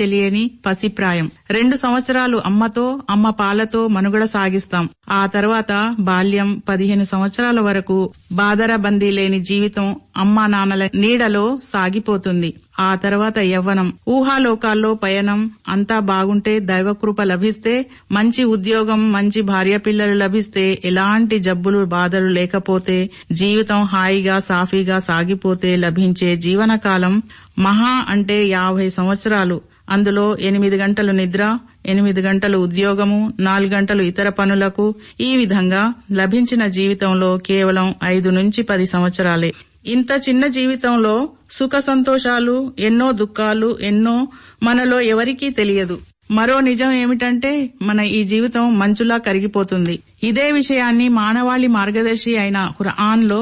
తెలియని పసిప్రాయం. రెండు సంవత్సరాలు అమ్మతో అమ్మ పాలతో మనుగడ సాగిస్తాం. ఆ తర్వాత బాల్యం పదిహేను సంవత్సరాల వరకు బాదరబందీ లేని జీవితం అమ్మా నాన్నల నీడలో సాగిపోతుంది. ఆ తర్వాత యవ్వనం. ఊహాలోకాల్లో పయనం. అంతా బాగుంటే దైవకృప లభిస్తే మంచి ఉద్యోగం మంచి భార్య పిల్లలు లభిస్తే ఎలాంటి జబ్బులు బాధలు లేకపోతే జీవితం హాయిగా సాఫీగా సాగిపోతే లభించే జీవనకాలం మహా అంటే యాభై సంవత్సరాలు. అందులో ఎనిమిది గంటలు నిద్ర ఎనిమిది గంటలు ఉద్యోగము నాలుగు గంటలు ఇతర పనులకు ఈ విధంగా లభించిన జీవితంలో కేవలం ఐదు నుంచి పది సంవత్సరాలే. ఇంత చిన్న జీవితంలో సుఖ సంతోషాలు ఎన్నో దుఃఖాలు ఎన్నో మనలో ఎవరికీ తెలియదు. మరో నిజం ఏమిటంటే మన ఈ జీవితం మంచులా కరిగిపోతుంది. ఇదే విషయాన్ని మానవాళి మార్గదర్శి అయిన ఖురాన్లో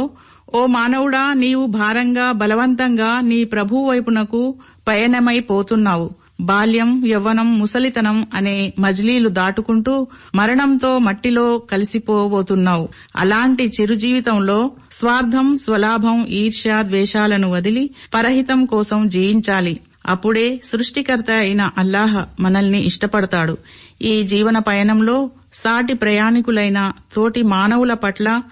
ఓ మానవుడా నీవు భారంగా బలవంతంగా నీ ప్రభు వైపునకు పయనమైపోతున్నావు. బాల్యం యవ్వనం ముసలితనం అనే మజిలీలు దాటుకుంటూ మరణంతో మట్టిలో కలిసిపోబోతున్నావు. అలాంటి చిరుజీవితంలో స్వార్థం స్వలాభం ఈర్ష్య ద్వేషాలను వదిలి పరహితం కోసం జీవించాలి. అప్పుడే సృష్టికర్త అయిన అల్లాహ్ మనల్ని ఇష్టపడతాడు. ఈ జీవన పయనంలో సాటి ప్రయాణికులైన తోటి మానవుల పట్ల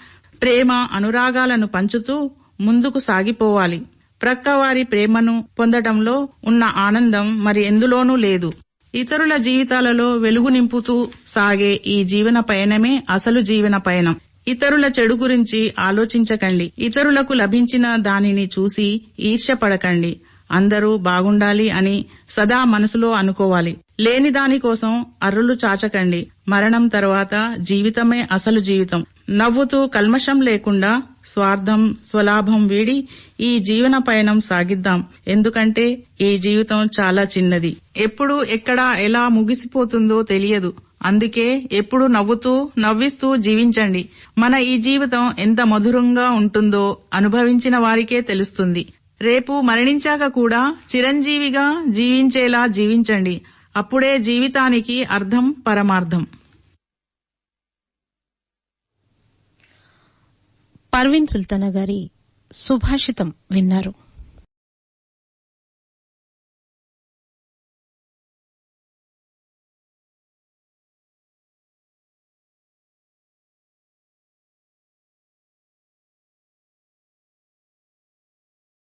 ప్రేమ అనురాగాలను పంచుతూ ముందుకు సాగిపోవాలి. ప్రక్కవారి ప్రేమను పొందటంలో ఉన్న ఆనందం మరి ఎందులోనూ లేదు. ఇతరుల జీవితాలలో వెలుగు నింపుతూ సాగే ఈ జీవన పయనమే అసలు జీవన పయనం. ఇతరుల చెడు గురించి ఆలోచించకండి. ఇతరులకు లభించిన దానిని చూసి ఈర్ష్యపడకండి. అందరూ బాగుండాలి అని సదా మనసులో అనుకోవాలి. లేని దానికోసం అర్రులు చాచకండి. మరణం తర్వాత జీవితమే అసలు జీవితం. నవ్వుతూ కల్మషం లేకుండా స్వార్థం స్వలాభం వీడి ఈ జీవన పయనం సాగిద్దాం. ఎందుకంటే ఈ జీవితం చాలా చిన్నది. ఎప్పుడు ఎక్కడ ఎలా ముగిసిపోతుందో తెలియదు. అందుకే ఎప్పుడు నవ్వుతూ నవ్విస్తూ జీవించండి. మన ఈ జీవితం ఎంత మధురంగా ఉంటుందో అనుభవించిన వారికే తెలుస్తుంది. రేపు మరణించాక కూడా చిరంజీవిగా జీవించేలా జీవించండి. అప్పుడే జీవితానికి అర్థం పరమార్థం. పర్వీన్ సుల్తానా గారి సుభాషితం విన్నారు.